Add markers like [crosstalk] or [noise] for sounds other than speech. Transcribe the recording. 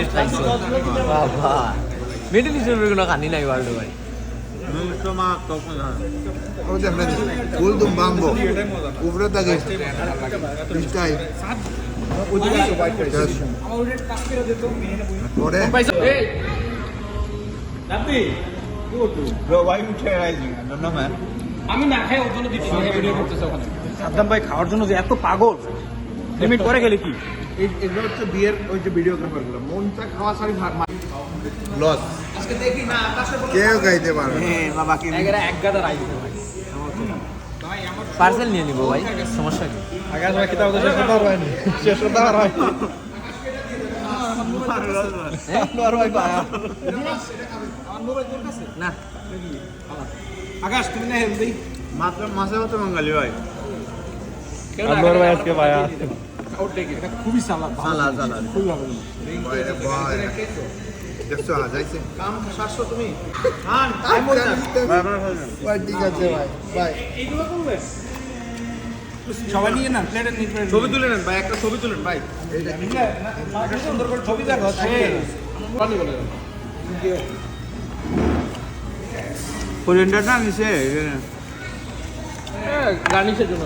Plate খাইছো বাবা। Middle ইস্টের কোনো কানি নাই ওয়ার্ল্ড ভাই উপরে থাকে আমি না খাই ওর জন্য দিচ্ছি ভিডিও করতেছে ওখানে। সাদ্দাম ভাই খাওয়ার জন্য যে এত পাগল। লিমিট করে গেলে কি? এগুলো হচ্ছে বিয়ের ওই যে ভিডিওগ্রাফারগুলো। মনটা খাওয়া সারি লস কেউ গাইতে পারবে না। বাবা কি এক গাদা পার্সেল নিয়ে নিবো ভাই সমস্যা কি? আগে আসলে কিতাব তো শেষ করতে পারবেনি শেষ করতে পারবেন না। আকাশ তুমি না হেলদি? মাত্র মাসে মাত্র বাঙালি ভাই? আনোয়ার ভাই আজকে খুবই সালাদ সালা সালা খুবই ভালো বাইরে ভয় দেখছ কাম সাতশো তুমি? [laughs] ভাই ঠিক আছে ভাই ভাই সবাই নিয়ে না প্লেটে নিয়ে ছবি তুলে নেন ভাই একটা ছবি তুলেন ভাই সুন্দর করে ছবি দেখো সিলিন্ডারটা নিছে গার্নিশের জন্য